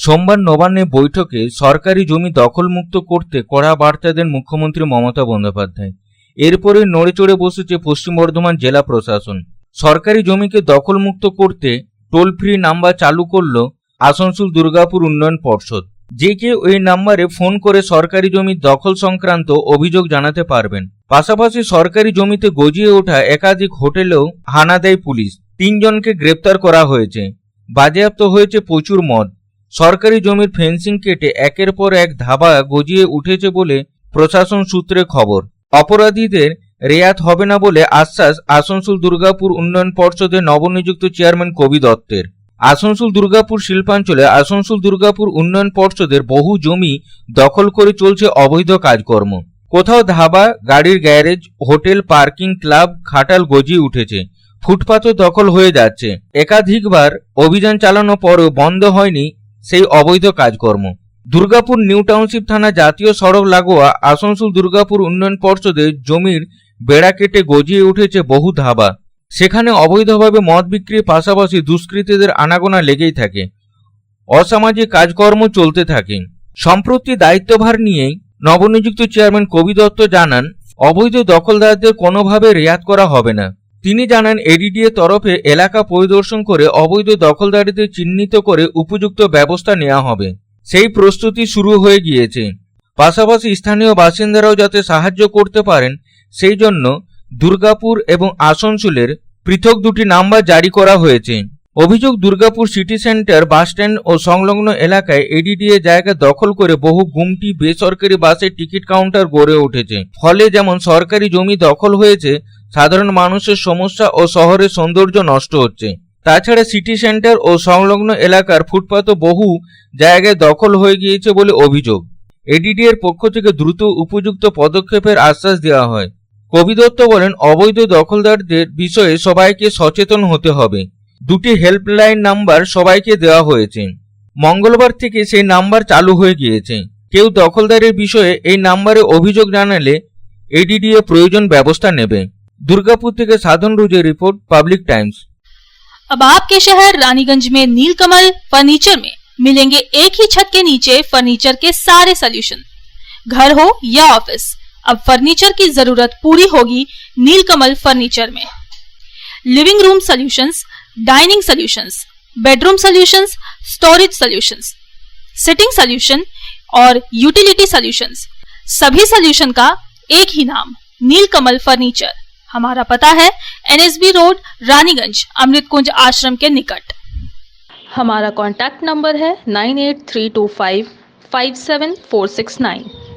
সোমবার নবান্নে বৈঠকে সরকারি জমি দখলমুক্ত করতে কড়া বার্তা দেন মুখ্যমন্ত্রী মমতা বন্দ্যোপাধ্যায়। এরপরে নড়ে চড়ে বসেছে পশ্চিম বর্ধমান জেলা প্রশাসন। সরকারি জমিকে দখলমুক্ত করতে টোল ফ্রি নাম্বার চালু করল আসানসোল দুর্গাপুর উন্নয়ন পর্ষদ। যে কেউ এই নাম্বারে ফোন করে সরকারি জমি দখল সংক্রান্ত অভিযোগ জানাতে পারবেন। পাশাপাশি সরকারি জমিতে গজিয়ে ওঠা একাধিক হোটেলেও হানা দেয় পুলিশ। তিনজনকে গ্রেপ্তার করা হয়েছে। বাজেয়াপ্ত হয়েছে প্রচুর মদ। সরকারি জমির ফেন্সিং কেটে একের পর এক ধাবা গজিয়ে উঠেছে বলে প্রশাসন সূত্রে খবর। অপরাধীদের রেয়াত হবে না বলে আশ্বাস আসানসোল দুর্গাপুর উন্নয়ন পর্ষদের নবনিযুক্ত চেয়ারম্যান কবি দত্তের। আসানসোল দুর্গাপুর শিল্পাঞ্চলে আসানসোল দুর্গাপুর উন্নয়ন পর্ষদের বহু জমি দখল করে চলছে অবৈধ কাজকর্ম। কোথাও ধাবা, গাড়ির গ্যারেজ, হোটেল, পার্কিং ক্লাব, খাটাল গজিয়ে উঠেছে। ফুটপাতও দখল হয়ে যাচ্ছে। একাধিকবার অভিযান চালানো পরও বন্ধ হয়নি সেই অবৈধ কাজকর্ম। দুর্গাপুর নিউ টাউনশিপ থানা জাতীয় সড়ক লাগোয়া আসানসোল দুর্গাপুর উন্নয়ন পর্ষদের জমির বেড়া কেটে গজিয়ে উঠেছে বহু ধাবা। সেখানে অবৈধভাবে মদ বিক্রির পাশাপাশি দুষ্কৃতীদের আনাগোনা লেগেই থাকে। অসামাজিক কাজকর্ম চলতে থাকে। সম্প্রতি দায়িত্বভার নিয়েই নবনিযুক্ত চেয়ারম্যান কবি দত্ত জানান, অবৈধ দখলদারদের কোনোভাবে রেয়াত করা হবে না। তিনি জানান, এডিডিএ তরফে এলাকা পরিদর্শন করে অবৈধ দখলদারীদের চিহ্নিত করে উপযুক্ত ব্যবস্থা নেওয়া হবে। সেই প্রস্তুতি শুরু হয়ে গিয়েছে। পাশাপাশি স্থানীয় বাসিন্দারাও যাতে সাহায্য করতে পারেন, সেই জন্য দুর্গাপুর এবং আসানসোলের পৃথক দুটি নাম্বার জারি করা হয়েছে। অভিযোগ, Durgapur city centre bus stand ও সংলগ্ন এলাকায় এডিডিএ জায়গা দখল করে বহু গুমটি বেসরকারি বাসের টিকিট কাউন্টার গড়ে উঠেছে। ফলে যেমন সরকারি জমি দখল হয়েছে, সাধারণ মানুষের সমস্যা ও শহরের সৌন্দর্য নষ্ট হচ্ছে। তাছাড়া সিটি সেন্টার ও সংলগ্ন এলাকার ফুটপাতও বহু জায়গায় দখল হয়ে গিয়েছে বলে অভিযোগ। এডিডি এর পক্ষ থেকে দ্রুত উপযুক্ত পদক্ষেপের আশ্বাস দেওয়া হয়। কবি দত্ত বলেন, অবৈধ দখলদারদের বিষয়ে সবাইকে সচেতন হতে হবে। দুটি হেল্পলাইন নাম্বার সবাইকে দেওয়া হয়েছে মঙ্গলবার থেকে সেই নাম্বার চালু হয়ে গিয়েছে কেউ দখলদারের বিষয়ে এই নাম্বারে অভিযোগ জানালে এডিডিএ প্রয়োজন ব্যবস্থা নেবে দুর্গাপুর থেকে সাধন রুজের রিপোর্ট পাবলিক টাইমস अब आपके शहर रानीगंज में नीलकमल फर्नीचर में मिलेंगे एक ही छत के नीचे फर्नीचर के सारे सॉल्यूशन घर हो या ऑफिस अब फर्नीचर की जरूरत पूरी होगी नीलकमल फर्नीचर में living room solutions dining solutions bedroom solutions storage solutions sitting solution और यूटिलिटी सॉल्यूशंस सभी सॉल्यूशन का एक ही नाम नीलकमल फर्नीचर हमारा पता है एनएसबी रोड रानीगंज अमृत कुंज आश्रम के निकट. हमारा कॉन्टैक्ट नंबर है nine eight three two five five seven four six nine